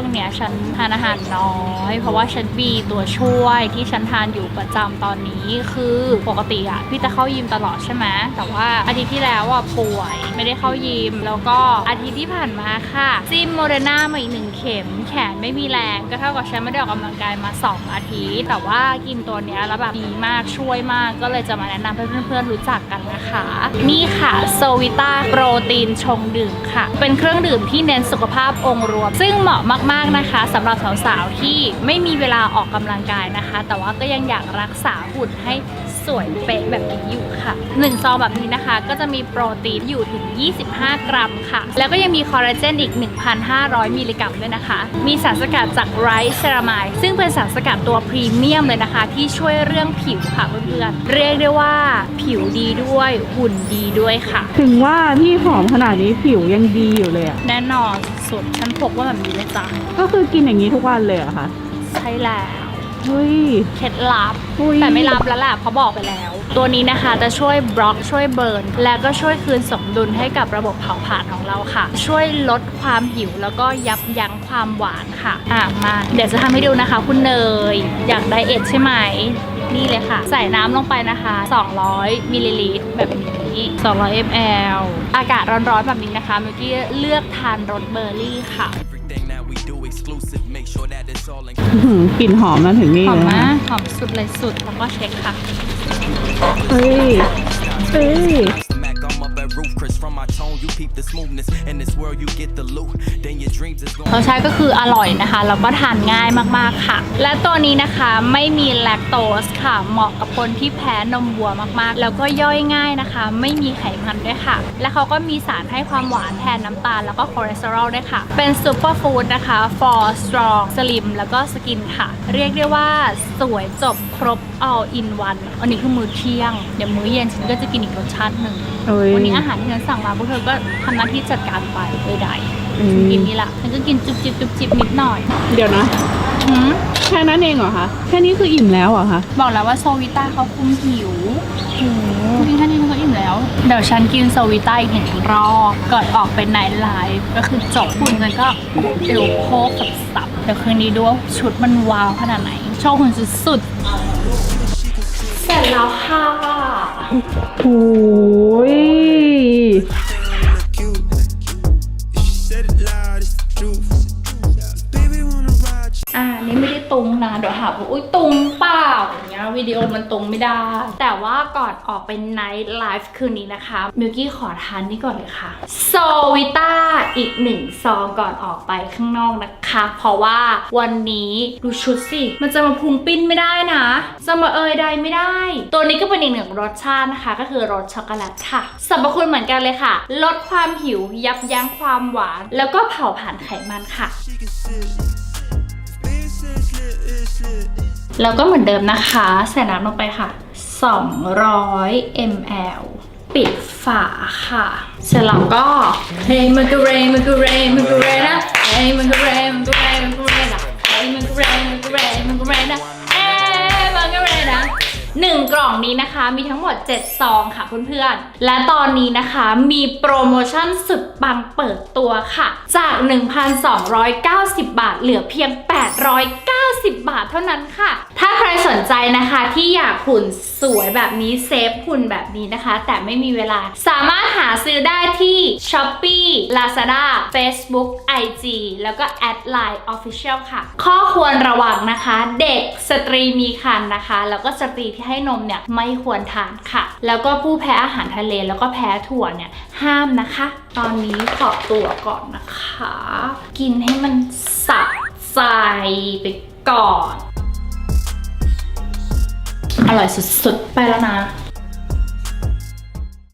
ช่วงเนี้ยฉันทานอาหารน้อย เพราะว่าฉันมีตัวช่วยที่ฉันทานอยู่ประจำตอนนี้คือปกติอะพี่จะเข้ายิมตลอดใช่ไหมแต่ว่าอาทิตย์ที่แล้วอะป่วยไม่ได้เข้ายิม แล้วก็อาทิตย์ที่ผ่านมาค่ะซิมโมเดอร์นามาอีกหนึ่งเข็ม แขนไม่มีแรงก็เท่ากับฉันไม่ได้ออกกำลังกายมา 2 อาทิตย์ แต่ว่ากินตัวเนี้ยแล้วแบบดีมากช่วยมากก็เลยจะมาแนะนำให้เพื่อนๆรู้จักกันนะคะ นี่ค่ะโซวิต้าโปรตีนชงดื่มค่ะ เป็นเครื่องดื่มที่เน้นสุขภาพองค์รวม ซึ่งเหมาะมากๆนะคะสำหรับสาวๆที่ไม่มีเวลาออกกำลังกายนะคะ แต่ว่าก็ยังอยากรักษาหุ่นให้ สวยเป๊ะแบบนี้อยู่ค่ะ 1 ซองแบบนี้นะคะ ก็จะมีโปรตีนอยู่ถึง 25 กรัมค่ะ แล้วก็ยังมีคอลลาเจนอีก 1,500 มิลลิกรัมด้วยนะคะ มีสารสกัดจากไรซ์เซรามายซึ่งเป็นสารสกัดตัวพรีเมียมเลยนะคะ ที่ช่วยเรื่องผิวค่ะเพื่อนๆเรียกได้ว่าผิวดีด้วยหุ่นดีด้วยค่ะ ถึงว่าพี่ผอมขนาดนี้ผิวยังดีอยู่เลยอะแน่นอนสุดฉันพกว่าแบบนี้เลยจ้ะก็คือกินอย่างนี้ทุกวันเลยเหรอคะ ใช่แล้ว เฮ้ย เคล็ดลับ อุ๊ย แต่ไม่ลับแล้วแหละเพราะบอกไปแล้ว ตัวนี้นะคะจะช่วยบล็อกช่วยเบิร์น และก็ช่วยคืนสมดุลให้กับระบบเผาผลาญของเราค่ะ ช่วยลดความหิวแล้วก็ยับยั้งความหวานค่ะ อะมา เดี๋ยวจะทำให้ดูนะคะ คุณเนย อยากไดเอทใช่ไหม นี่เลยค่ะ ใส่น้ำลงไปนะคะ 200มิลลิลิตรแบบนี้ 200 ml อากาศร้อนๆแบบนี้นะคะ เมื่อกี้เลือกทานรสเบอร์รี่ค่ะ กลิ่นหอมมาถึงนี่หอมเลยมานะกหอมสุดเลยสุด แล้วก็เช็คค่ะ เฮ้ยเฮ้ย you peep the smoothness. In this world, you get the loot. Then your dreams is ร gonna. สชาติก็คืออร่อยนะคะ แล้วก็ทานง่ายมากๆค่ะ และตัวนี้นะคะไม่มีแลคโตสค่ะ เหมาะกับคนที่แพ้นมวัวมากๆ แล้วก็ย่อยง่ายนะคะ ไม่มีไขมันด้วยค่ะ และเขาก็มีสารให้ความหวานแทนน้ำตาล แล้วก็คอเลสเตอรอลด้วยค่ะ เป็นซูเปอร์ฟู้ดนะคะ for strong slim แล้วก็สกินค่ะ เรียกได้ว่าสวยจบครบ all in one อันนี้คือมื้อเที่ยง เดี๋ยวมื้อเย็นฉันก็จะกินอีกรสชาติหนึ่ง เอ้ย วันนี้อาหารที่ฉันสั่งมาพวกเธอก็ทำหน้าที่จัดการไปใดๆอืมกินนี่ละฉันก็กินจุบจิบจุบจิบนิดหน่อยเดี๋ยวนะหืมแค่นั้นเองเหรอคะแค่นี้คืออิ่มแล้วเหรอคะบอกแล้วว่าโซวิต้าเขาคุมหิวกินแค่นี้ฉันก็อิ่มแล้ว เดี๋ยวฉันกินโซวิต้าอีกหนึ่งรอบก่อนออกเป็นไนท์ไลฟ์ก็คือจบคุณฉันก็เอวโพกกับสับเดี๋ยวคืนนี้ดูว่าชุดมันว้าวขนาดไหนโชว์หุ่นสุดๆเสร็จแล้วค่ะโอ้ย นี่ไม่ได้ตุงนะเดี๋ยวหาว่าอุ้ยตุงเปล่าอย่างเงี้ยวิดีโอมันตุงไม่ได้ แต่ว่าก่อนออกเป็นไนท์ไลฟ์คืนนี้นะคะมิวกี้ขอทานนี่ก่อนเลยค่ะโซวิต้าอีกหนึ่งซองก่อนออกไปข้างนอกนะคะ เพราะว่าวันนี้ดูชุดสิ มันจะมาพุงปิ้นไม่ได้นะจะมาเอยใดไม่ได้ ตัวนี้ก็เป็นอีกหนึ่งรสชาตินะคะ ก็คือรสช็อกโกแลตค่ะสรรพคุณเหมือนกันเลยค่ะ ลดความหิวยับยั้งความหวาน แล้วก็เผาผลาญไขมันค่ะ แล้วก็เหมือนเดิมนะคะ ใส่น้ำลงไปค่ะ 200 ml ปิดฝาค่ะ เสร็จแล้วก็เฮ้ยมันก็เรยมันก็เรยมันก็เรยนะเฮ้ยมันก็เรยมันก็เรยมันก็เรยนะเฮ้ยมันก็เรยมันก็เรยมันก็เรยนะเอ้ยมันก็เรยนะหนึ่งกล่องนี้นะคะมีทั้งหมด 7 ซองค่ะเพื่อนๆ และตอนนี้นะคะมีโปรโมชั่นสุดปังเปิดตัวค่ะ จาก 1,290 บาทเหลือเพียง 890 บาทเท่านั้นค่ะ ถ้าใครสนใจนะคะที่อยากหุ่นสวยแบบนี้เซฟหุ่นแบบนี้นะคะ แต่ไม่มีเวลาสามารถหาซื้อได้ที่ Shopee Lazada Facebook IG แล้วก็ Add Line Official ค่ะ ข้อควรระวังนะคะ เด็กสตรีมีครรภ์นะคะ แล้วก็สตรีที่ให้นมเนี่ยไม่ควรทานค่ะ แล้วก็ผู้แพ้อาหารทะเลแล้วก็แพ้ถั่วเนี่ยห้ามนะคะ ตอนนี้ขอตัวก่อนนะคะ กินให้มันสะใจ ไปก่อน อร่อยสุดๆ ไปแล้วนะ